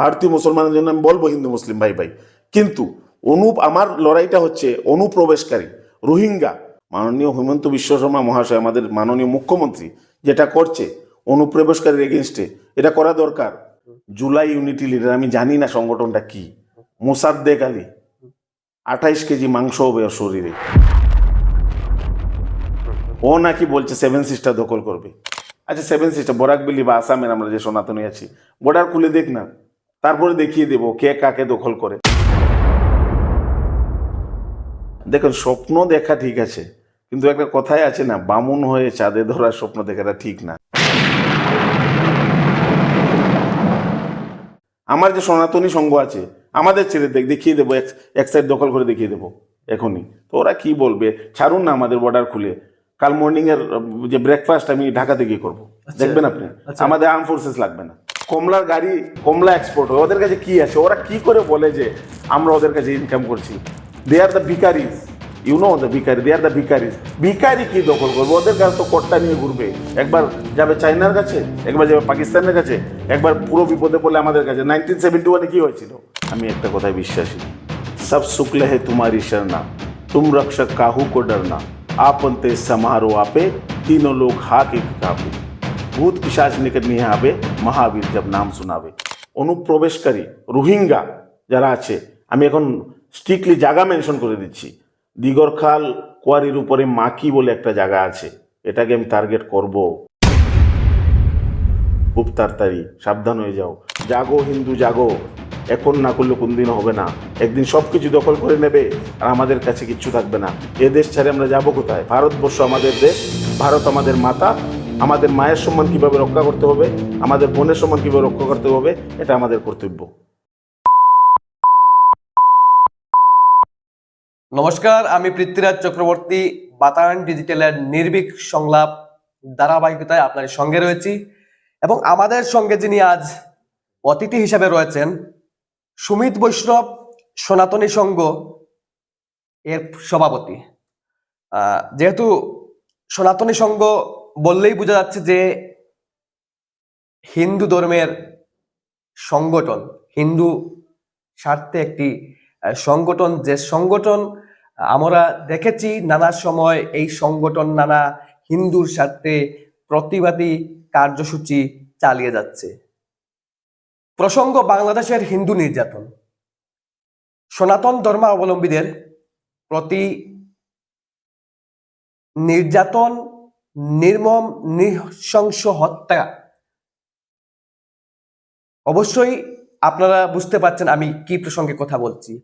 ভারতীয় মুসলমানের জন্য আমি বলব হিন্দু, মুসলিম, ভাই ভাই। কিন্তু অনুপ, আমার লড়াইটা হচ্ছে অনুপ্রবেশকারী, রোহিঙ্গা। মাননীয় হেমন্ত বিশ্ব শর্মা মহাশয়, আমাদের মাননীয় মুখ্যমন্ত্রী যেটা করছে, অনুপ্রবেশকারীর এগেনস্টে এটা করা দরকার। জুলাই ইউনিটি লিডার আমি জানি না সংগঠনটা কি। মোসাদ্দেক আলী, আঠাইশ কেজি মাংস হবে ওর শরীরে। ও নাকি বলছে সেভেন সিস্টার দখল করবে। আচ্ছা সেভেন সিস্টার বরাকবিলি বা আসামের আমরা যে সনাতনী আছি বর্ডার খুলে দেখ না। তারপরে দেখিয়ে দেবো কে কাকে দখল করে। দেখুন স্বপ্ন দেখা ঠিক আছে কিন্তু একটা কথাই আছে না বামুন হয়ে চাঁদে ধরার স্বপ্ন দেখাটা ঠিক না। আমার যে সনাতনী সঙ্গ আছে আমাদের ছেড়ে দেখ দেখিয়ে দেবো এক- সাইড দখল করে দেখিয়ে দেবো এখনই। তো ওরা কি বলবে? ছাড়ুন না আমাদের বর্ডার খুলে। কাল মর্নিং এর যে ব্রেকফাস্ট আমি ঢাকাতে গিয়ে করব। দেখবেন আপনি? আমাদের আর্ম ফোর্সেস লাগবে না। কমলার গাড়ি কমলা এক্সপোর্ট হয় ওদের কাছে কি আছে ওরা কি করে বলে যে আমরা ওদের কাছে ইনকাম করছি they are the vicaries you know the vicary they are the ভিকারিজ ভিকারি কি দখল করবে ওদের কাছে তো কোটটা নিয়ে ঘুরবে একবার যাবে চাইনার কাছে একবার যাবে পাকিস্তানের কাছে একবার পুরো বিপদে পড়লে আমাদের কাছে নাইনটিন সেভেন্টি ওয়ানে কি হয়েছিল আমি একটা কথায় বিশ্বাসী সব শুক্ল হে তোমারি শরণা तुम रक्षक काहू को डरना आपन ते समारो आपे तीनों लोग हाक एक कापे ভূত পিসাচ নিকট নিয়ে হবে মহাবীর জব নাম শোনাবে। অনুপ্রবেশকারী, রোহিঙ্গা যারা আছে, আমি এখন স্ট্রিক্টলি জায়গা মেনশন করে দিচ্ছি। দিগরখাল কোয়ারির উপরে মাকি বলে একটা জায়গা আছে, এটাকে আমি টার্গেট করব। খুব তাড়াতাড়ি, সাবধান হয়ে যাও। জাগো হিন্দু, জাগো। এখন না করলে কোনদিন হবে না। একদিন সব কিছু দখল করে নেবে, আর আমাদের কাছে কিচ্ছু থাকবে না। এ দেশ ছেড়ে আমরা যাব কোথায়? ভারতবর্ষ আমাদের দেশ, ভারত আমাদের মাতা আমাদের মায়ের সম্মান কীভাবে রক্ষা করতে হবে? আমাদের বোনের সম্মান কীভাবে রক্ষা করতে হবে? এটা আমাদের কর্তব্য। নমস্কার, আমি পৃথ্বীরাজ চক্রবর্তী, বাতায়ন ডিজিটালের নির্ভীক সংলাপ ধারাবাহিকতায় আপনার সঙ্গে রয়েছি এবং আমাদের সঙ্গে যিনি আজ অতিথি হিসেবে রয়েছেন, সুমিত বৈষ্ণব, সনাতনী সংঘ এর সভাপতি। যেহেতু সনাতনী সংঘ বললেই বোঝা যাচ্ছে যে হিন্দু ধর্মের সংগঠন, হিন্দু স্বার্থে একটি সংগঠন, যে সংগঠন আমরা দেখেছি নানা সময় এই সংগঠন নানা হিন্দুর স্বার্থে প্রতিবাদী কার্যসূচি চালিয়ে যাচ্ছে। প্রসঙ্গ, বাংলাদেশের হিন্দু নির্যাতন। সনাতন ধর্মাবলম্বীদের প্রতি নির্যাতন নির্মম, নৃশংস হত্যা। অবশ্যই আপনারা বুঝতে পারছেন আমি কি প্রসঙ্গে কথা বলছি।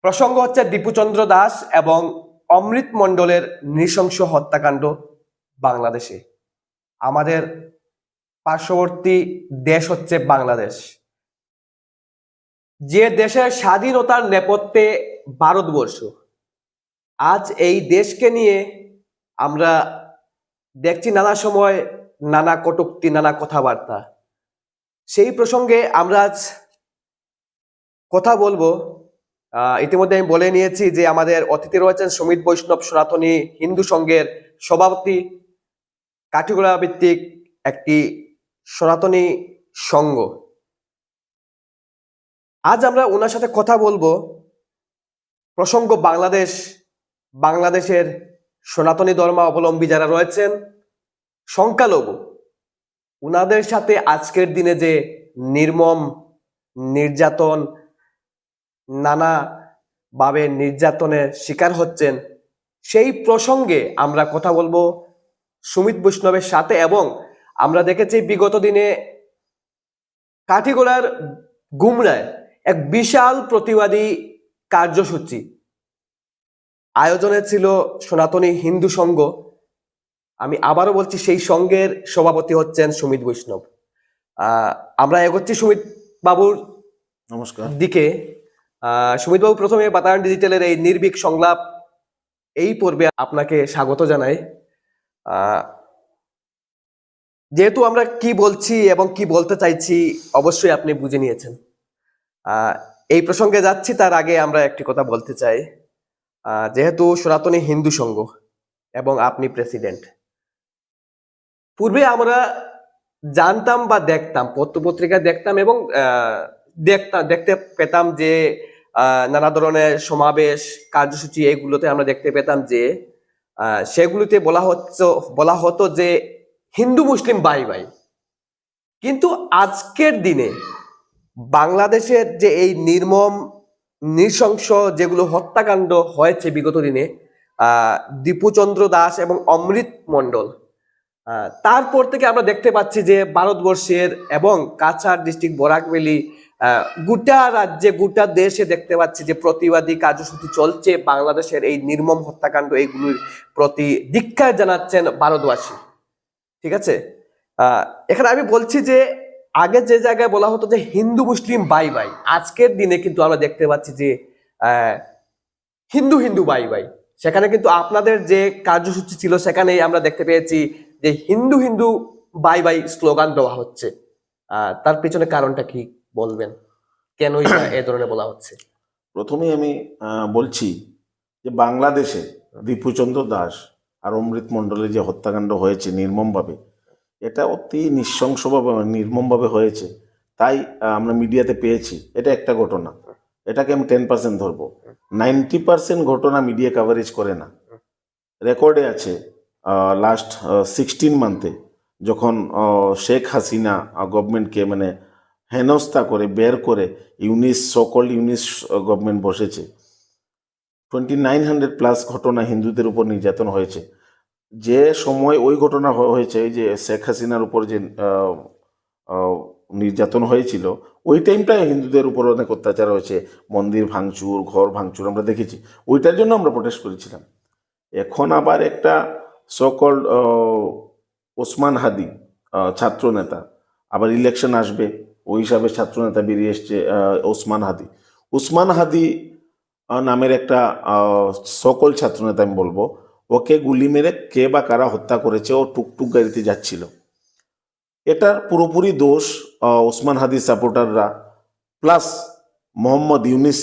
প্রসঙ্গ হচ্ছে দীপুচন্দ্র দাস এবং অমৃত মণ্ডলের নৃশংস হত্যাকাণ্ড বাংলাদেশে। আমাদের পার্শ্ববর্তী দেশ হচ্ছে বাংলাদেশ। যে দেশের স্বাধীনতার নেপথ্যে ভারতবর্ষ, আজ এই দেশকে নিয়ে আমরা দেখছি নানা সময় নানা কটূক্তি, নানা কথাবার্তা। সেই প্রসঙ্গে আমরা আজ কথা বলব। ইতিমধ্যে আমি বলে নিয়েছি যে আমাদের অতিথি রয়েছেন সমিত বৈষ্ণব সনাতনী হিন্দু সংঘের সভাপতি, কাঠিগোড়া ভিত্তিক একটি সনাতনী সংঘ। আজ আমরা ওনার সাথে কথা বলব। প্রসঙ্গ বাংলাদেশ, বাংলাদেশের সনাতনী ধর্মাবলম্বী যারা রয়েছেন, সংখ্যালঘু, উনাদের সাথে আজকের দিনে যে নির্মম নির্যাতন নানা ভাবে নির্যাতনের শিকার হচ্ছেন, সেই প্রসঙ্গে আমরা কথা বলব সুমিত বৈষ্ণবের সাথে এবং আমরা দেখেছি বিগত দিনে কাঠিগোড়ার গুমরায় এক বিশাল প্রতিবাদী কার্যসূচি। আয়োজনে ছিল সনাতনী হিন্দু সংঘ আমি আবারও বলছি সেই সংঘের সভাপতি হচ্ছেন সুমিত বৈষ্ণব। আমরা এগোচ্ছি সুমিত বাবুর নমস্কার। দিকে। সুমিত বাবু প্রথমে বাতায়ন ডিজিটালের এই নির্ভীক সংলাপ এই পর্বে আপনাকে স্বাগত জানাই। যেহেতু আমরা কি বলছি এবং কি বলতে চাইছি অবশ্যই আপনি বুঝে নিয়েছেন। এই প্রসঙ্গে যাচ্ছি তার আগে আমরা একটি কথা বলতে চাই। যেহেতু সনাতনী হিন্দু সংঘ এবং আপনি প্রেসিডেন্ট পূর্বে আমরা জানতাম বা দেখতাম পত্র পত্রিকায় দেখতাম এবং দেখতাম দেখতে পেতাম যে নানা ধরনের সমাবেশ, কার্যসূচি এগুলোতে আমরা দেখতে পেতাম যে সেগুলিতে বলা হচ্ছে, বলা হতো যে, হিন্দু মুসলিম বাই বাই। কিন্তু আজকের দিনে বাংলাদেশের যে এই নির্মম নৃশংস যেগুলো হত্যাকাণ্ড হয়েছে বিগত দিনে দীপুচন্দ্র দাস এবং অমৃত মণ্ডল। তারপর থেকে আমরা দেখতে পাচ্ছি যে ভারতবর্ষের এবং কাছাড় ডিস্ট্রিক্ট বরাক ভ্যালি গোটা রাজ্যে, গোটা দেশে দেখতে পাচ্ছি যে প্রতিবাদী কার্যসূচি চলছে বাংলাদেশের এই নির্মম হত্যাকাণ্ড এইগুলির প্রতি ধিক্কার জানাচ্ছেন ভারতবাসী। ঠিক আছে? এখানে আমি বলছি যে আগে যে জায়গায় বলা হতো যে হিন্দু মুসলিম বাই বাই, আজকের দিনে কিন্তু আমরা দেখতে পাচ্ছি যে হিন্দু হিন্দু বাই বাই। সেখানে কিন্তু আপনাদের যে কার্যসূচি ছিল, সেখানেই আমরা দেখতে পেয়েছি যে হিন্দু হিন্দু বাই বাই স্লোগান দেওয়া হচ্ছে। তার পিছনে কারণটা কি বলবেন? কেন এ ধরনের বলা হচ্ছে? প্রথমেই আমি বলছি যে বাংলাদেশে দীপুচন্দ্র দাস আর অমৃত মণ্ডলের যে হত্যাকাণ্ড হয়েছে নির্মমভাবে এটা অতি নৃশংসভাবে নির্মমভাবে হয়েছে। তাই আমরা মিডিয়াতে পেয়েছি। এটা একটা ঘটনা। এটাকে আমি টেন পার্সেন্ট ধরবো। নাইনটি পার্সেন্ট ঘটনা মিডিয়া কাভারেজ করে না। রেকর্ডে আছে লাস্ট সিক্সটিন মান্থে যখন শেখ হাসিনা গভর্নমেন্টকে মানে হেনস্থা করে, বের করে ইউনিস সকল ইউনিস গভর্নমেন্ট বসেছে। টোয়েন্টি নাইন হান্ড্রেড প্লাস ঘটনা হিন্দুদের উপর নির্যাতন হয়েছে। যে সময় ওই ঘটনা হয়েছে যে শেখ হাসিনার উপর যে নির্যাতন হয়েছিল ওই টাইমটায় হিন্দুদের উপর অনেক অত্যাচার হয়েছে। মন্দির ভাঙচুর ঘর ভাঙচুর আমরা দেখেছি। ওইটার জন্য আমরা প্রোটেস্ট করেছিলাম। এখন আবার একটা সকল ওসমান হাদি আহ, ছাত্রনেতা আবার ইলেকশন আসবে। ওই হিসাবে ছাত্রনেতা বেরিয়ে এসছে ওসমান হাদি। উসমান হাদি নামের একটা সকল ছাত্রনেতা আমি বলব ওকে গুলি মেরে কে বা কারা হত্যা করেছে ও টুকটুক গাড়িতে যাচ্ছিল। এটার পুরোপুরি দোষ ওসমান হাদি সাপোর্টাররা। প্লাস মোহাম্মদ ইউনিস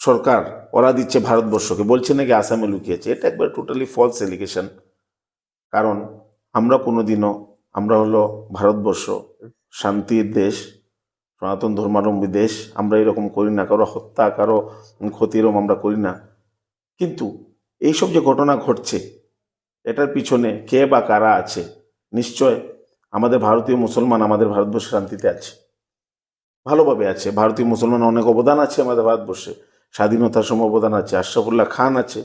সরকার, ওরা দিচ্ছে ভারতবর্ষকে। বলছে নাকি আসামে লুকিয়েছে। এটা একবার টোটালি ফলস এলিগেশন কারণ আমরা কোনোদিনও, আমরা হলো ভারতবর্ষ, শান্তির দেশ, সনাতন ধর্মাবলম্বী দেশ, আমরা এরকম করি না। কারও হত্যা, কারও ক্ষতিরম আমরা করি না। কিন্তু এইসব যে ঘটনা ঘটছে, এটার পিছনে কে বা কারা আছে, নিশ্চয় আমাদের ভারতীয় মুসলমান আমাদের ভারতবর্ষে শান্তিতে আছে। ভালোভাবে আছে। ভারতীয় মুসলমান অনেক অবদান আছে আমাদের ভারতবর্ষে। স্বাধীনতার সময় অবদান আছে, আশরাফুল্লাহ খান আছে।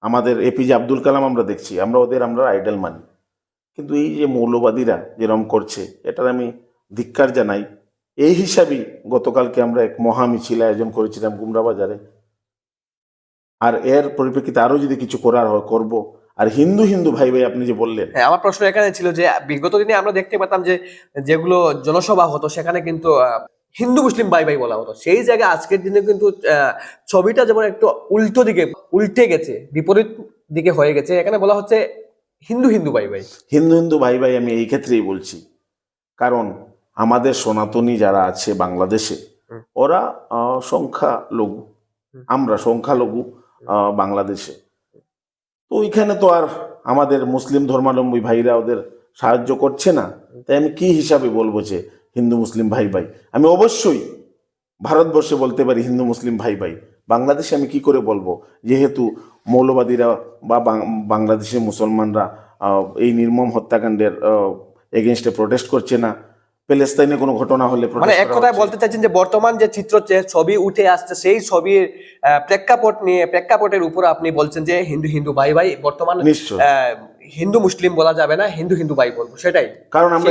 আমাদের এপিজে আব্দুল কালাম আমরা দেখছি, আমরা ওদের, আমরা আইডল মানি। কিন্তু এই যে মৌলবাদীরা যেরম করছে, এটার আমি ধিক্কার জানাই। এই হিসাবেই গতকালকে আমরা এক মহা মিছিল আয়োজন করেছিলাম গুমরা বাজারে। আর এর পরিপ্রেক্ষিতে আরও যদি কিছু করার হয় করব। আর হিন্দু হিন্দু ভাই ভাই আপনি যে বললেন। হ্যাঁ আমার প্রশ্ন এখানে ছিল যে বিগত দিনে আমরা দেখতে পেতাম যে যেগুলো জনসভা হতো সেখানে কিন্তু হিন্দু মুসলিম বাই বাই বলা হতো। সেই জায়গায় আজকের দিনে কিন্তু ছবিটা যেমন একটু উল্টো দিকে উল্টে গেছে বিপরীত দিকে হয়ে গেছে। এখানে বলা হচ্ছে হিন্দু হিন্দু বাই ভাই। হিন্দু হিন্দু ভাই ভাই আমি এই ক্ষেত্রেই বলছি। কারণ আমাদের সনাতনী যারা আছে বাংলাদেশে ওরা আহ, সংখ্যালঘু। হুম। আমরা সংখ্যালঘু। বাংলাদেশে। তো ওইখানে তো আর আমাদের মুসলিম ধর্মাবলম্বী ভাইরা ওদের সাহায্য করছে না। তাই আমি কি হিসাবে বলব যে হিন্দু মুসলিম ভাই ভাই? আমি অবশ্যই ভারতবর্ষে বলতে পারি হিন্দু মুসলিম ভাই ভাই। বাংলাদেশে আমি কি করে বলব? যেহেতু মৌলবাদীরা বা বাংলাদেশের মুসলমানরা এই নির্মম হত্যাকাণ্ডের এগেনস্টে প্রোটেস্ট করছে না। প্যালেস্তাইনে কোনো ঘটনা হলে মানে এক কথায় বলতে চাইছেন যে বর্তমান যে চিত্র ছবি উঠে আসছে সেই ছবির প্রেক্ষাপট নিয়ে প্রেক্ষাপটের উপর আপনি বলছেন যে হিন্দু হিন্দু ভাই ভাই বর্তমান হিন্দু মুসলিম বলা যাবে না হিন্দু হিন্দু ভাই বলব সেটাই। কারণ আমরা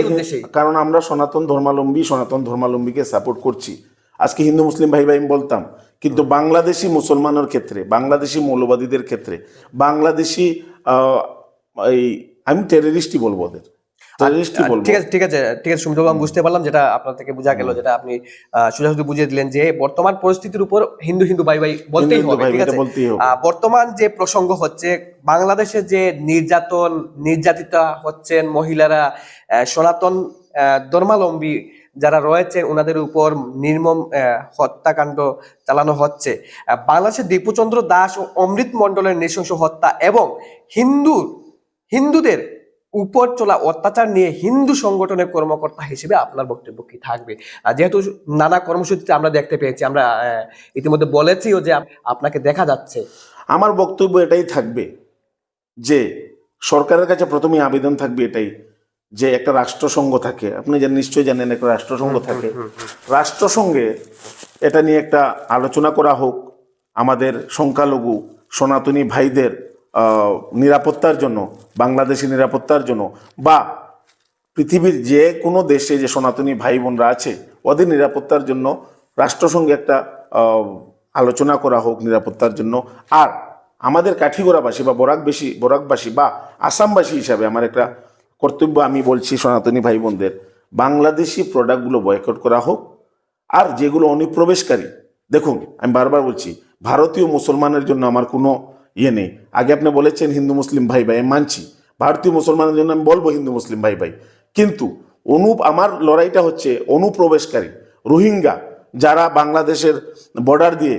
কারণ আমরা সনাতন ধর্মাবলম্বী সনাতন ধর্মাবলম্বীকে সাপোর্ট করছি। আজকে হিন্দু মুসলিম ভাই ভাই আমি বলতাম কিন্তু বাংলাদেশি মুসলমানের ক্ষেত্রে বাংলাদেশি মৌলবাদীদের ক্ষেত্রে বাংলাদেশি এই আমি টেররিস্টই বলব ওদের। ঠিক আছে ঠিক আছে ঠিক আছে সুমিত আমি বুঝতে পারলাম যেটা আপনার থেকে বোঝা গেল যেটা আপনি সোজাসুজি বুঝিয়ে দিলেন যে বর্তমান পরিস্থিতির উপর হিন্দু হিন্দু ভাই হিন্দু বলতেই হবে ঠিক আছে? বর্তমান যে প্রসঙ্গ হচ্ছে বাংলাদেশে যে নির্যাতন নির্যাতিতা হচ্ছেন মহিলারা সনাতন আহ, ধর্মাবলম্বী যারা রয়েছে ওনাদের উপর নির্মম হত্যাকাণ্ড চালানো হচ্ছে। আহ, বাংলাদেশের দীপুচন্দ্র দাস ও অমৃত মণ্ডলের নৃশংস হত্যা এবং হিন্দু হিন্দুদের উপর চলা অত্যাচার নিয়ে হিন্দু সংগঠনের কর্মকর্তা হিসেবে আপনার বক্তব্য কি থাকবে? যেহেতু নানা কর্মসূচিতে আমরা দেখতে পেয়েছি আমরা ইতিমধ্যে বলেছিও যে আপনাকে দেখা যাচ্ছে। আমার বক্তব্য এটাই থাকবে যে সরকারের কাছে প্রথমেই আবেদন থাকবে এটাই যে একটা রাষ্ট্রসংঘ থাকে। আপনি জানেন নিশ্চয়ই জানেন একটা রাষ্ট্রসংঘ থাকে। রাষ্ট্রসংঘে এটা নিয়ে একটা আলোচনা করা হোক। আমাদের সংখ্যালঘু সনাতনী ভাইদের নিরাপত্তার জন্য, বাংলাদেশি নিরাপত্তার জন্য, বা পৃথিবীর যে কোনো দেশে যে সনাতনী ভাই বোনরা আছে, ওদের নিরাপত্তার জন্য রাষ্ট্রসংঘে একটা আলোচনা করা হোক নিরাপত্তার জন্য। আর আমাদের কাঠিগোড়াবাসী বা বরাকবাসী বরাকবাসী বা আসামবাসী হিসাবে আমার একটা কর্তব্য আমি বলছি সনাতনী ভাই বোনদের বাংলাদেশি প্রোডাক্টগুলো বয়কট করা হোক। আর যেগুলো অনুপ্রবেশকারী, দেখুন, আমি বারবার বলছি, ভারতীয় মুসলমানের জন্য আমার কোনো ইয়ে নেই। আগে আপনি বলেছেন হিন্দু, মুসলিম, ভাই ভাই, আমি মানছি। ভারতীয় মুসলমানের জন্য আমি বলব হিন্দু, মুসলিম, ভাই ভাই। কিন্তু অনু আমার লড়াইটা হচ্ছে অনুপ্রবেশকারী, রোহিঙ্গা, যারা বাংলাদেশের বর্ডার দিয়ে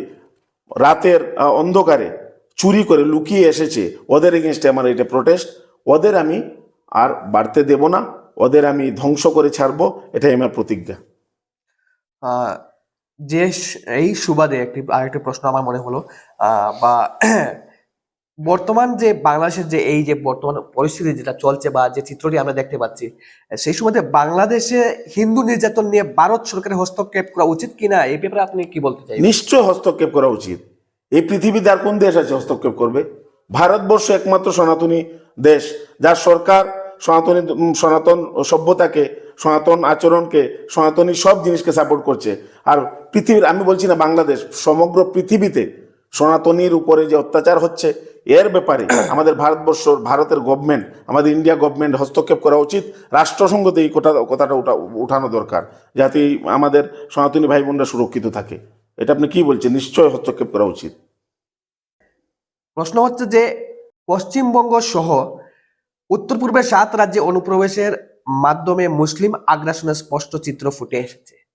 রাতের অন্ধকারে চুরি করে লুকিয়ে এসেছে, ওদের এগেনস্টে আমার এটা প্রোটেস্ট ওদের আমি আর বাড়তে দেব না, ওদের আমি ধ্বংস করে ছাড়বো, এটাই আমার প্রতিজ্ঞা। যে এই সুবাদে একটি, আরেকটি প্রশ্ন আমার মনে হলো বা বর্তমান যে বাংলাদেশের যে এই যে বর্তমান পরিস্থিতি যেটা চলছে বা যে চিত্রটি আমরা দেখতে পাচ্ছি, সেই সময়তে বাংলাদেশে হিন্দু নির্যাতন নিয়ে ভারত সরকারের হস্তক্ষেপ করা উচিত কিনা? এই ব্যাপারে আপনি কি বলতে চাই নিশ্চয় হস্তক্ষেপ করা উচিত। এই পৃথিবীতে আর কোন দেশ আছে হস্তক্ষেপ করবে? ভারতবর্ষ একমাত্র সনাতনী দেশ, যার সরকার সনাতনী সনাতন সভ্যতাকে, সনাতন আচরণকে, সনাতনী সব জিনিসকে সাপোর্ট করছে। আর পৃথিবীর, আমি বলছি না বাংলাদেশ, সমগ্র পৃথিবীতে সনাতনীর উপরে যে অত্যাচার হচ্ছে এর ব্যাপারে আমাদের ভারতবর্ষ, ভারতের গভর্নমেন্ট আমাদের ইন্ডিয়া গভর্নমেন্ট হস্তক্ষেপ করা উচিত। রাষ্ট্রসংঘতে এই কথা, কথাটা উঠা, উঠানো দরকার, যাতে আমাদের সনাতনী ভাই বোনরা সুরক্ষিত থাকে। এটা আপনি কি বলছেন? নিশ্চয় হস্তক্ষেপ করা উচিত। প্রশ্ন হচ্ছে যে, পশ্চিমবঙ্গ সহ উত্তর পূর্বের সাত রাজ্যে অনুপ্রবেশের মাধ্যমে মুসলিম আগ্রাসনের স্পষ্ট চিত্র ফুটে এসেছে।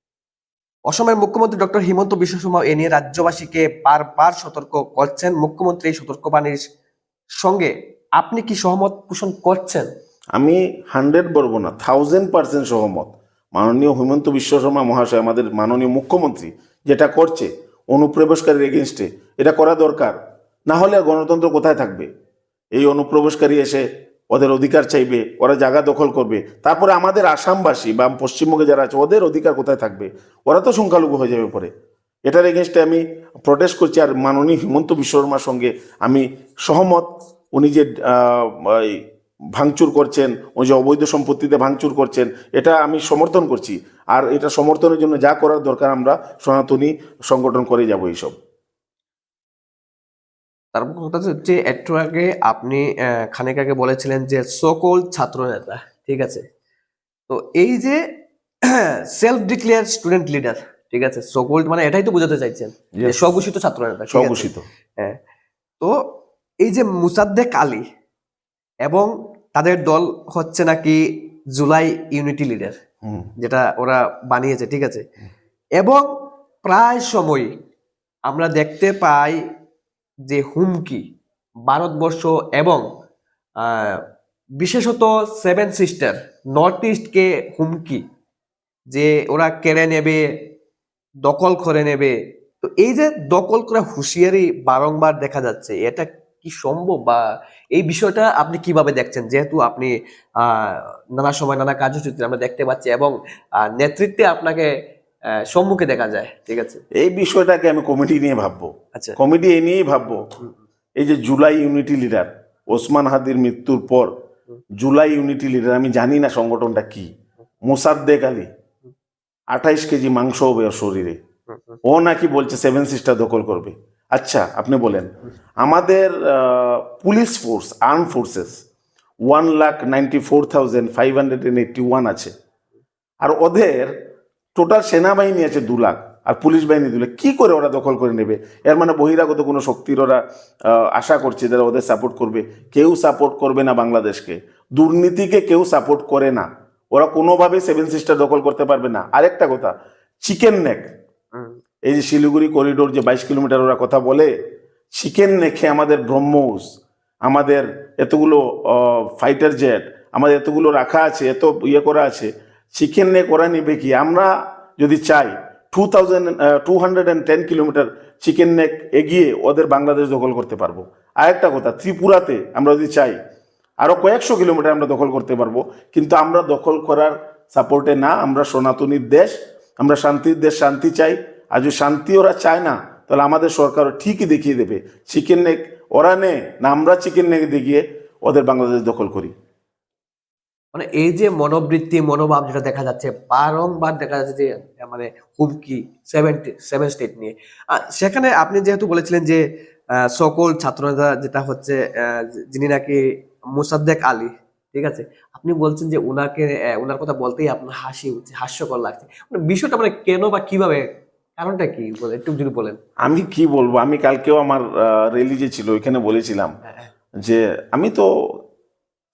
অসমের মুখ্যমন্ত্রী ডক্টর হিমন্ত বিশ্ব শর্মা এ নিয়ে রাজ্যবাসীকে বারবার সতর্ক করছেন। মুখ্যমন্ত্রী এই সতর্কবাণীর সঙ্গে আপনি কি সহমত পোষণ করছেন? আমি হান্ড্রেড বলব না থাউজেন্ড পার্সেন্ট সহমত। মাননীয় হিমন্ত বিশ্ব শর্মা মহাশয়, আমাদের মাননীয় মুখ্যমন্ত্রী যেটা করছে, অনুপ্রবেশকারীর এগেনস্টে এটা করা দরকার। না হলে গণতন্ত্র কোথায় থাকবে? এই অনুপ্রবেশকারী এসে ওদের অধিকার চাইবে, ওরা জায়গা দখল করবে। তারপরে আমাদের আসামবাসী বা পশ্চিমবঙ্গে যারা আছে, ওদের অধিকার কোথায় থাকবে? ওরা তো সংখ্যালঘু হয়ে যাবে পরে। এটার এগেনস্টে আমি প্রটেস্ট করছি আর মাননীয় হিমন্ত বিশ্ব শর্মার সঙ্গে আমি সহমত। উনি যে ভাঙচুর করছেন, উনি যে অবৈধ সম্পত্তিতে ভাঙচুর করছেন, এটা আমি সমর্থন করছি। আর এটা সমর্থনের জন্য যা করার দরকার আমরা, সনাতনী সংগঠন করে যাব এইসব। তারপর কথা হচ্ছে একটু আগে আপনি খানিক আগে বলেছিলেন যে সকল ছাত্র নেতা ঠিক আছে? তো এই যে সেলফ ডিক্লেয়ার স্টুডেন্ট লিডার ঠিক আছে? সকল মানে এটাই তো বোঝাতে চাইছেন যে. স্বঘোষিত ছাত্র নেতা স্বঘোষিত। হ্যাঁ। তো এই যে মুসাদ্দেক আলী এবং তাদের দল হচ্ছে নাকি জুলাই ইউনিটি লিডার যেটা ওরা বানিয়েছে ঠিক আছে? এবং প্রায় সময় আমরা দেখতে পাই যে হুমকি ভারতবর্ষ এবং বিশেষত সেভেন সিস্টার নর্থ ইস্টকে হুমকি, যে ওরা কেড়ে নেবে, দখল করে নেবে। তো এই যে দখল করা হুঁশিয়ারি বারংবার দেখা যাচ্ছে, এটা কি সম্ভব? বা এই বিষয়টা আপনি কীভাবে দেখছেন? যেহেতু আপনি নানা সময় নানা কার্যসূচি আমরা দেখতে পাচ্ছি এবং নেতৃত্বে আপনাকে সম্মুখে দেখা যায় ঠিক আছে? এই বিষয়টাকে আমি কমিটি নিয়ে ভাববো। আচ্ছা। কমিটি এই নিয়েই ভাববো। এই যে জুলাই ইউনিটি লিডার ওসমান হাদির মৃত্যুর পর জুলাই ইউনিটি লিডার আমি জানি না সংগঠনটা কি। মোসাদ্দেক আলী আঠাইশ কেজি মাংস হবে ওর শরীরে। ও নাকি বলছে সেভেন সিস্টার দখল করবে। আচ্ছা আপনি বলেন। আমাদের police force arm forces one lakh ninety four thousand five hundred and eighty one আছে। আর ওদের টোটাল সেনাবাহিনী আছে দু লাখ আর পুলিশ বাহিনী দু লাখ। কি করে ওরা দখল করে নেবে? এর মানে বহিরাগত কোনো শক্তির ওরা আশা করছে যারা ওদের সাপোর্ট করবে। কেউ সাপোর্ট করবে না বাংলাদেশকে। দুর্নীতিকে কেউ সাপোর্ট করে না। ওরা কোনোভাবে সেভেন সিস্টার দখল করতে পারবে না। আরেকটা কথা চিকেন নেক এই যে শিলিগুড়ি করিডোর যে বাইশ কিলোমিটার ওরা কথা বলে চিকেন নেখে আমাদের ব্রহ্মোস আমাদের এতগুলো ফাইটার জেট আমাদের এতগুলো রাখা আছে এত ইয়ে করা আছে চিকেন নেক ওরা নেবে কি? আমরা যদি চাই two thousand two hundred and ten kilometer chicken neck এগিয়ে ওদের বাংলাদেশ দখল করতে পারব। আরেকটা কথা, ত্রিপুরাতে আমরা যদি চাই আরও কয়েকশো কিলোমিটার আমরা দখল করতে পারব, কিন্তু আমরা দখল করার সাপোর্টে না, আমরা সনাতনীর দেশ, আমরা শান্তির দেশ, শান্তি চাই। আর যদি শান্তি ওরা চায় না, তাহলে আমাদের সরকার ঠিকই দেখিয়ে দেবে। চিকেন নেক ওরা নে না, আমরা চিকেন নেক দেখিয়ে ওদের বাংলাদেশ দখল করি। মানে এই যে মনোবৃত্তি মনোভাব যেটা দেখা যাচ্ছে বারংবার দেখা যাচ্ছে যে মানে হুমকি সেভেন সেভেন স্টেট নিয়ে। সেখানে আপনি যেহেতু বলেছিলেন যে সকল ছাত্রনেতা যেটা হচ্ছে যিনি নাকি মুসাদ্দেক আলী ঠিক আছে? আপনি বলছেন যে উনাকে আহ, উনার কথা বলতেই আপনার হাসি উঠছে হাস্যকর লাগছে। মানে বিষয়টা মানে কেন বা কীভাবে কারণটা কি? বলে একটু যদি বলেন। আমি কি বলব? আমি কালকেও আমার রেলি যে ছিল ওইখানে বলেছিলাম হ্যাঁ, যে আমি তো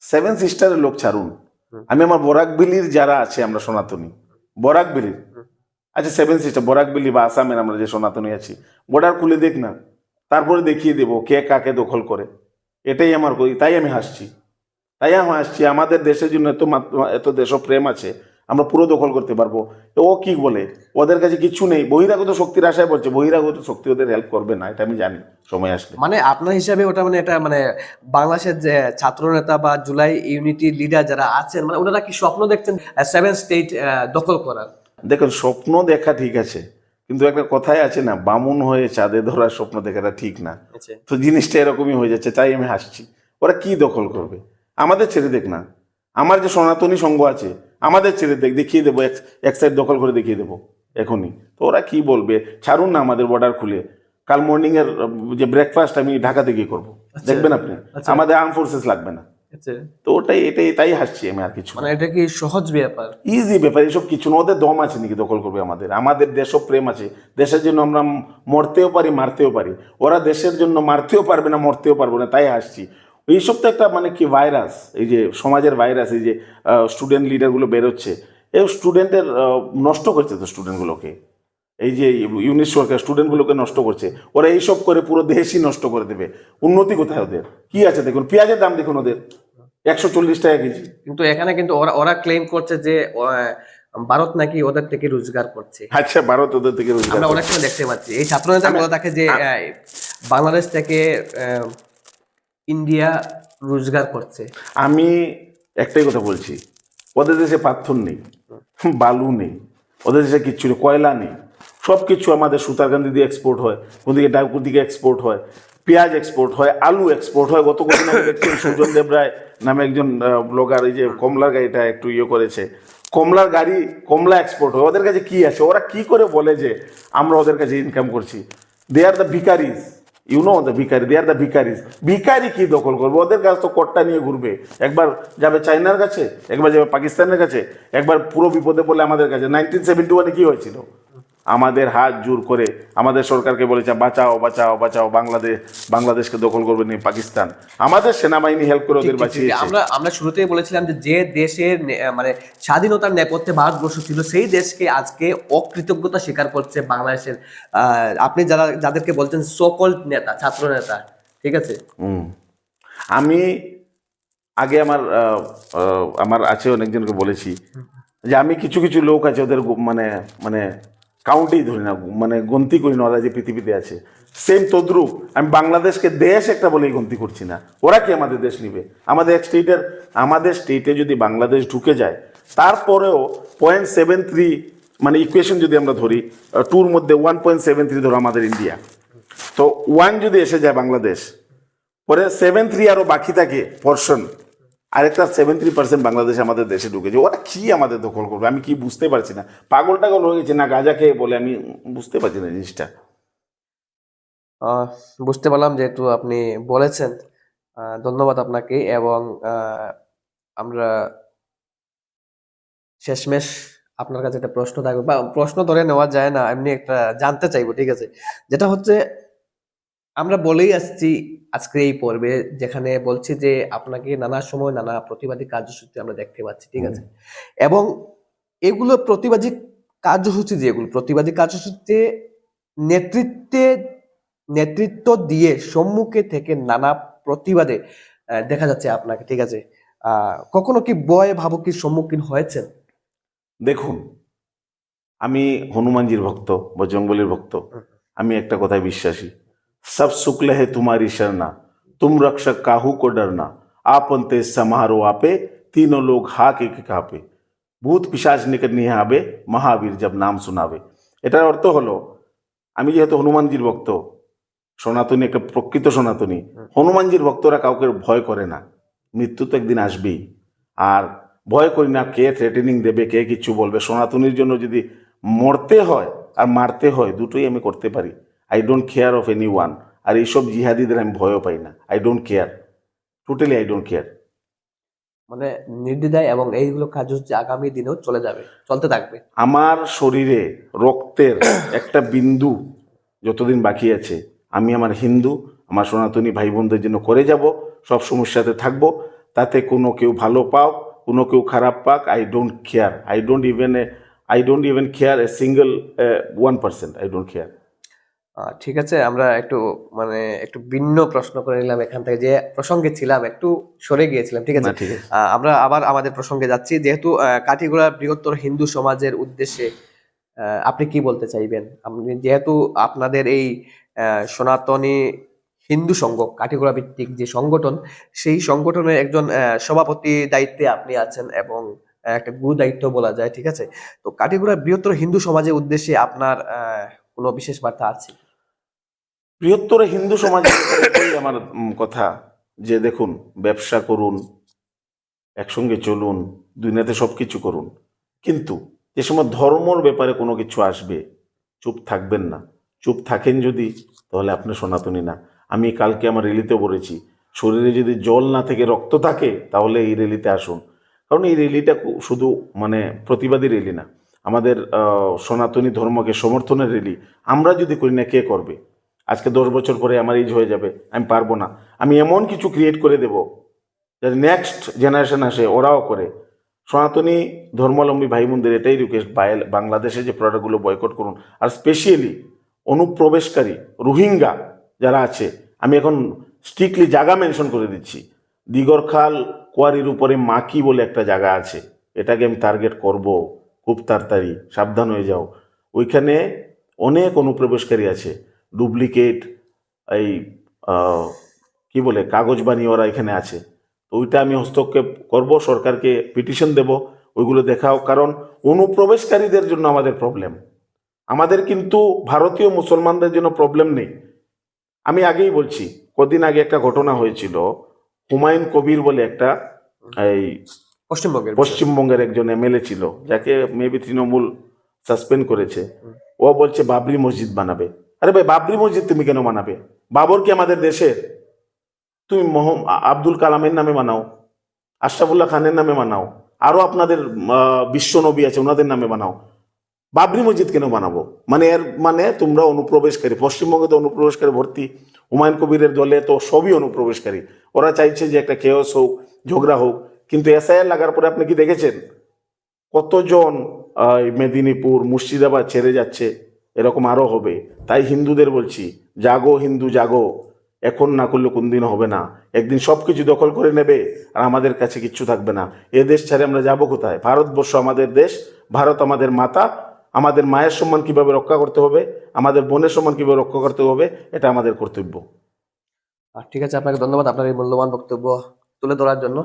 সেভেন সিস্টারের লোক ছাড়ুন। আমি আমার বরাকবিলির যারা আছে আমরা সনাতনী। বরাকবিলির। আচ্ছা সেভেন সিস্টার বরাকবিলি বা আসামের আমরা যে সনাতনী আছি বর্ডার খুলে দেখ না। তারপরে দেখিয়ে দেবো কে কাকে দখল করে। এটাই আমার কই তাই আমি হাসছি। তাই আমি হাসছি। আমাদের দেশের জন্য এত এত দেশপ্রেম আছে। আমরা পুরো দখল করতে পারব। তো ও কি বলে? ওদের কাছে কিছু নেই। বহিরাগত শক্তির আশায় বলছে বহিরাগত শক্তি ওদের হেল্প করবে না এটা আমি জানি সময় আসলে। মানে আপনার হিসাবে ওটা মানে এটা মানে বাংলাদেশের যে ছাত্র নেতা বা জুলাই ইউনিটি লিডার যারা আছেন মানে ওনারা কি স্বপ্ন দেখছেন সেভেন স্টেট দখল করার? দেখুন স্বপ্ন দেখা ঠিক আছে কিন্তু একটা কথাই আছে না বামুন হয়ে চাঁদে ধরার স্বপ্ন দেখাটা ঠিক না। আচ্ছা। তো জিনিসটা এরকমই হয়ে যাচ্ছে তাই আমি হাসছি। ওরা কি দখল করবে? আমাদের ছেড়ে দেখ না। আমার যে সনাতনী সংঘ আছে আমাদের ছেড়ে দেখ দেখিয়ে দেবো এক- সাইড দখল করে দেখিয়ে দেবো এখনই। তো ওরা কি বলবে? ছাড়ুন না আমাদের বর্ডার খুলে। কাল মর্নিং এর যে ব্রেকফাস্ট আমি ঢাকাতে গিয়ে করব। দেখবেন আপনি? আচ্ছা। আমাদের আর্ম ফোর্সেস লাগবে না। আচ্ছা। তো ওটাই এটাই তাই হাসছি আমি আর কিছু মানে এটা কি সহজ ব্যাপার? ইজি ব্যাপার এসব কিছু না ওদের দম আছে নাকি দখল করবে আমাদের? আমাদের দেশ প্রেম আছে। দেশের জন্য আমরা মরতেও পারি মারতেও পারি। ওরা দেশের জন্য মারতেও পারবে না মরতেও পারবে না তাই হাসছি। এইসব তো একটা মানে কি ভাইরাস এই যে সমাজের ভাইরাস এই যে স্টুডেন্ট লিডারগুলো বেরোচ্ছে এই স্টুডেন্টের নষ্ট করছে তো স্টুডেন্টগুলোকে এই যে ইউনিট সরকার স্টুডেন্টগুলোকে নষ্ট করছে ওরা এইসব করে পুরো দেশই নষ্ট করে দেবে। উন্নতি কোথায় ওদের? কি আছে দেখুন পেঁয়াজের দাম দেখুন ওদের একশো চল্লিশ টাকা কেজি। কিন্তু এখানে কিন্তু ওরা ওরা ক্লেম করছে যে ভারত নাকি ওদের থেকে রোজগার করছে। আচ্ছা ভারত ওদের থেকে রোজগার আমরা অনেক সময় দেখতে পাচ্ছি। এই ছাত্র নেতা বলে থাকে যে বাংলাদেশ থেকে ইন্ডিয়া রোজগার করছে। আমি একটাই কথা বলছি, ওদের দেশে পাথর নেই, বালু নেই, ওদের দেশে কিচ্ছু নেই, কয়লা নেই সব কিছু আমাদের সুতারকান্দি দিয়ে এক্সপোর্ট হয় কোনদিকে ডাকুর দিকে এক্সপোর্ট হয়, পেঁয়াজ এক্সপোর্ট হয়, আলু এক্সপোর্ট হয়, গত কদিন দেখছেন সুজন দেব রায় নামে একজন ব্লগার এই যে কমলার গাড়িটা একটু ইয়ে করেছে, কমলার গাড়ি, কমলা এক্সপোর্ট হয়, ওদের কাছে কি আছে? ওরা কি করে বলে যে আমরা ওদের কাছে ইনকাম করছি? They are the bhikaris you know bhikari they are the ভিকারিজ ভিকারি কী দখল করবে? ওদের কাছে তো কট্টা নিয়ে ঘুরবে। একবার যাবে চাইনার কাছে, একবার যাবে পাকিস্তানের কাছে, একবার পুরো বিপদে পড়লে আমাদের কাছে। নাইনটিন সেভেন্টি ওয়ানে কী হয়েছিল? আমাদের হাত জোর করে আমাদের সরকারকে বলেছে বাঁচাও বাঁচাও বাঁচাও বাংলাদেশ বাংলাদেশকে দখল করবে নি পাকিস্তান আমাদের সেনাবাহিনী হেল্প করে ওদের। বাঁচিয়েছে আমরা আমরা শুরুতেই বলেছিলাম যে যে দেশের মানে স্বাধীনতার নেপথ্যে ভারতবর্ষ ছিল সেই দেশকে আজকে অকৃতজ্ঞতা স্বীকার করছে বাংলাদেশের আপনি যারা যাদেরকে বলছেন সকল নেতা ছাত্র নেতা ঠিক আছে। আমি আগে আমার আমার আছে অনেকজনকে বলেছি যে আমি কিছু কিছু লোক আছে ওদের মানে মানে কাউন্টেই ধরি না মানে গন্তি করি না, ওরা যে পৃথিবীতে আছে। সেম তদ্রুপ, আমি বাংলাদেশকে দেশ একটা বলেই গন্তি করছি না। ওরা কি আমাদের দেশ নিবে? আমাদের এক স্টেটের আমাদের স্টেটে যদি বাংলাদেশ ঢুকে যায়, তারপরেও পয়েন্ট সেভেন থ্রি মানে ইকুয়েশন যদি আমরা ধরি টুর মধ্যে ওয়ান পয়েন্ট সেভেন থ্রি ধরো আমাদের ইন্ডিয়া তো ওয়ান যদি এসে যায় বাংলাদেশ, পরে সেভেন থ্রি আরও বাকি থাকে পর্শন আরেকটা সেভেন থ্রি পার্সেন্ট বাংলাদেশ আমাদের দেশে ঢুকেছে। ওরা কি আমাদের দখল করবে? আমি কি বুঝতে পারছি না। পাগল টাগল হয়ে গেছে, না গাঁজা খেয়ে বলে, আমি বুঝতে পারছি না জিনিসটা। বুঝতে পারলাম যেহেতু আপনি বলেছেন। ধন্যবাদ আপনাকে এবং আমরা শেষমেশ আপনার কাছে একটা প্রশ্ন থাকবে। বা প্রশ্ন ধরে নেওয়া যায় না, এমনি একটা জানতে চাইব, ঠিক আছে? যেটা হচ্ছে আমরা বলেই আসছি আজকে এই পর্বে যেখানে বলছি যে আপনাকে নানা সময় নানা প্রতিবাদী কার্যসূচি আমরা দেখতে পাচ্ছি ঠিক আছে? এবং এগুলো প্রতিবাদী কার্যসূচি যেগুলো প্রতিবাদী কার্যসূচিতে নেতৃত্বে নেতৃত্ব দিয়ে সম্মুখে থেকে নানা প্রতিবাদে দেখা যাচ্ছে আপনাকে ঠিক আছে? কখনো কি ভয় ভাবুকির সম্মুখীন হয়েছেন? দেখুন আমি হনুমানজির ভক্ত বজরঙ্গলির ভক্ত। আমি একটা কথায় বিশ্বাসী। সব শুক্ল হে তোমারি শরণা তুম রক্ষক কাহু কো ডরনা আপন তে সমারো আপে तीनों लोग हा के के কাঁপে ভূত পিসাজ নিকট নিয়ে হবে মহাবীর জব নাম শোনাবে এটার অর্থ হলো আমি যেহেতু হনুমানজির ভক্ত সনাতনী একটা প্রকৃত সনাতনী হনুমানজির ভক্তরা কাউকে ভয় করে না মৃত্যু তো একদিন আসবেই আর ভয় করি না কে থ্রেটেনিং দেবে কে কিছু বলবে সনাতনীর জন্য যদি মরতে হয় আর মারতে হয় দুটোই আমি করতে পারি I don't care of anyone আর এইসব জিহাদিদের আমি ভয়ও পাই না। I don't care totally I don't care মানে নির্দ্বিধায় এবং এইগুলো কাজ হচ্ছে আগামী দিনেও চলে যাবে চলতে থাকবে। আমার শরীরে রক্তের একটা বিন্দু যতদিন বাকি আছে আমি আমার হিন্দু আমার সনাতনী ভাই বোনদের জন্য করে যাব সব সমস্যাতে থাকব তাতে কোনো কেউ ভালো পাও কোনো কেউ খারাপ পাক I don't care I don't even I don't even care a single one percent I don't care ঠিক আছে আমরা একটু মানে একটু ভিন্ন প্রশ্ন করে নিলাম এখান থেকে যে প্রসঙ্গে ছিলাম একটু সরে গিয়েছিলাম ঠিক আছে? আমরা আবার আমাদের প্রসঙ্গে যাচ্ছি যেহেতু কাঠিগোড়া বৃহত্তর হিন্দু সমাজের উদ্দেশ্যে আপনি কি বলতে চাইবেন? আপনি যেহেতু আপনাদের এই সনাতনী হিন্দু সংঘ কাঠিগোড়া ভিত্তিক যে সংগঠন সেই সংগঠনের একজন আহ, সভাপতি দায়িত্বে আপনি আছেন এবং একটা গুরু দায়িত্ব বলা যায় ঠিক আছে? তো কাঠিগোড়া বৃহত্তর হিন্দু সমাজের উদ্দেশ্যে আপনার আহ, কোনো বিশেষ বার্তা আছে? বৃহত্তর হিন্দু সমাজের আমার কথা যে দেখুন, ব্যবসা করুন, একসঙ্গে চলুন দুনিয়াতে সব কিছু করুন। কিন্তু যে সময় ধর্মর ব্যাপারে কোনো কিছু আসবে, চুপ থাকবেন না। চুপ থাকেন যদি, তাহলে আপনি সনাতনী না। আমি কালকে আমার রেলিতে বলেছি, শরীরে যদি জল না থেকে রক্ত থাকে, তাহলে এই রেলিতে আসুন। কারণ এই রেলিটা শুধু মানে প্রতিবাদী রেলি না। আমাদের সনাতনী ধর্মকে সমর্থনের রেলি আমরা যদি করি না, কে করবে? আজকে দশ বছর পরে আমার এজ হয়ে যাবে, আমি পারব না। আমি এমন কিছু ক্রিয়েট করে দেব যাতে নেক্সট জেনারেশন আসে, ওরাও করে। সনাতনী ধর্মাবলম্বী ভাই বোনদের এটাই রিকোয়েস্ট বাংলাদেশে যে প্রোডাক্টগুলো বয়কট করুন। আর স্পেশালি অনুপ্রবেশকারী, রোহিঙ্গা যারা আছে, আমি এখন স্ট্রিক্টলি জায়গা মেনশন করে দিচ্ছি। দিগরখাল কোয়ারির উপরে মাকি বলে একটা জায়গা আছে। এটাকে আমি টার্গেট করব। খুব তাড়াতাড়ি, সাবধান হয়ে যাও। ওইখানে অনেক অনুপ্রবেশকারী আছে। ডুপ্লিকেট এই কি বলে কাগজ বানিয়ে ওরা এখানে আছে। তো ওইটা আমি হস্তক্ষেপ করব সরকারকে পিটিশন দেব ওইগুলো দেখাও কারণ অনুপ্রবেশকারীদের জন্য আমাদের প্রবলেম আমাদের কিন্তু ভারতীয় মুসলমানদের জন্য প্রবলেম নেই। আমি আগেই বলছি কদিন আগে একটা ঘটনা হয়েছিল হুমায়ুন কবির বলে একটা এই পশ্চিমবঙ্গের পশ্চিমবঙ্গের একজন এমএলএ ছিল যাকে মেবি তৃণমূল সাসপেন্ড করেছে। ও বলছে বাবরি মসজিদ বানাবে। আরে ভাই, বাবরি মসজিদ তুমি কেন মানাবে? বাবর কি আমাদের দেশের তুমি আব্দুল কালামের নামে বানাও আশরাফুল্লাহ খানের নামে বানাও আরও আপনাদের বিশ্ব নবী আছে, ওনাদের নামে বানাও বাবরি মসজিদ কেন বানাবো? মানে এর মানে তোমরা অনুপ্রবেশকারী, পশ্চিমবঙ্গে তো অনুপ্রবেশকারী ভর্তি, হুমায়ুন কবিরের দলে তো সবই অনুপ্রবেশকারী। ওরা চাইছে যে একটা কেওস হোক, ঝগড়া হোক, কিন্তু এসআইআর লাগার পরে আপনি কি দেখেছেন? কতজন মেদিনীপুর, মুর্শিদাবাদ ছেড়ে যাচ্ছে এরকম আরও হবে। তাই হিন্দুদের বলছি, জাগো হিন্দু, জাগো। এখন না করলে কোনদিন হবে না। একদিন সব কিছু দখল করে নেবে, আর আমাদের কাছে কিচ্ছু থাকবে না। এ দেশ ছেড়ে আমরা যাব কোথায়? ভারতবর্ষ আমাদের দেশ, ভারত আমাদের মাতা। আমাদের মায়ের সম্মান কীভাবে রক্ষা করতে হবে, আমাদের বোনের সম্মান কীভাবে রক্ষা করতে হবে, এটা আমাদের কর্তব্য। ঠিক আছে, আপনাকে ধন্যবাদ, আপনার এই মূল্যবান বক্তব্য তুলে ধরার জন্য।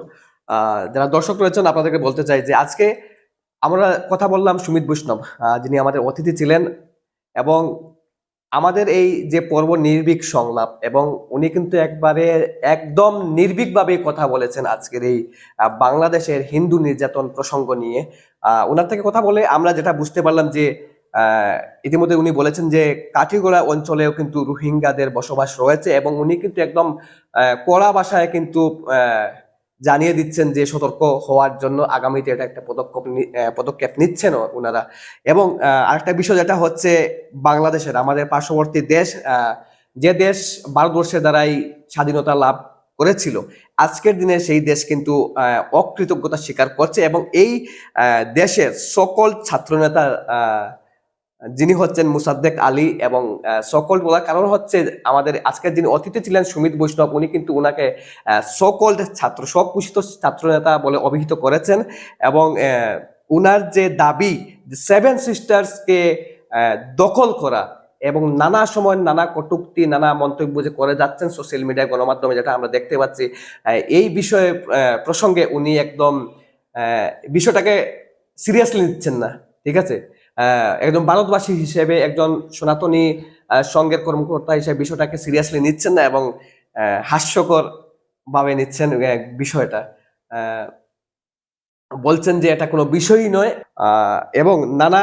যারা দর্শক রয়েছেন, আপনাদেরকে বলতে চাই যে আজকে আমরা কথা বললাম সুমিত বৈষ্ণব যিনি আমাদের অতিথি ছিলেন এবং আমাদের এই যে পর্ব নির্ভীক সংলাপ এবং উনি কিন্তু একবারে একদম নির্ভীকভাবে কথা বলেছেন আজকের এই বাংলাদেশের হিন্দু নির্যাতন প্রসঙ্গ নিয়ে। ওনার থেকে কথা বলে আমরা যেটা বুঝতে পারলাম যে ইতিমধ্যে উনি বলেছেন যে কাঠিগোড়া অঞ্চলেও কিন্তু রোহিঙ্গাদের বসবাস রয়েছে এবং উনি কিন্তু একদম কড়া ভাষায় কিন্তু জানিয়ে দিচ্ছেন যে সতর্ক হওয়ার জন্য আগামীতে এটা একটা পদক্ষেপ পদক্ষেপ নিচ্ছেন ওনারা এবং আরেকটা বিষয় যেটা হচ্ছে বাংলাদেশের আমাদের পার্শ্ববর্তী দেশ যে দেশ ভারতবর্ষের দ্বারাই স্বাধীনতা লাভ করেছিল আজকের দিনে সেই দেশ কিন্তু অকৃতজ্ঞতা স্বীকার করছে এবং এই দেশের সকল ছাত্রনেতার আহ, যিনি হচ্ছেন মুসাদ্দেক আলী এবং সকল বলার কারণ হচ্ছে আমাদের আজকের যিনি অতিথি ছিলেন সুমিত বৈষ্ণব, উনি কিন্তু ওনাকে সকল ছাত্র স্বঘোষিত ছাত্র নেতা বলে অভিহিত করেছেন এবং উনার যে দাবি সেভেন সিস্টার্সকে দখল করা এবং নানা সময় নানা কটূক্তি, নানা মন্তব্য যে করে যাচ্ছেন সোশ্যাল মিডিয়া গণমাধ্যমে যেটা আমরা দেখতে পাচ্ছি এই বিষয়ে প্রসঙ্গে উনি একদম বিষয়টাকে সিরিয়াসলি নিচ্ছেন না, ঠিক আছে? একজন ভারতবাসী হিসেবে একজন সনাতনী সংঘের কর্মকর্তা হিসেবে বিষয়টাকে সিরিয়াসলি নিচ্ছেন না এবং হাস্যকর ভাবে নিচ্ছেন বিষয়টা। বলছেন যে এটা কোনো বিষয়ই নয়। এবং নানা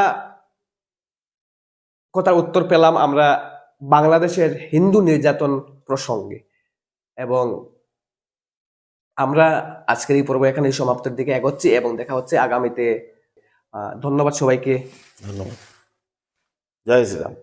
কথার উত্তর পেলাম আমরা বাংলাদেশের হিন্দু নির্যাতন প্রসঙ্গে। এবং আমরা আজকের এই পর্ব এখানে সমাপ্তের দিকে এগোচ্ছি এবং দেখা হচ্ছে আগামীতে ধন্যবাদ সবাইকে। ধন্যবাদ। জয় শ্রীরাম।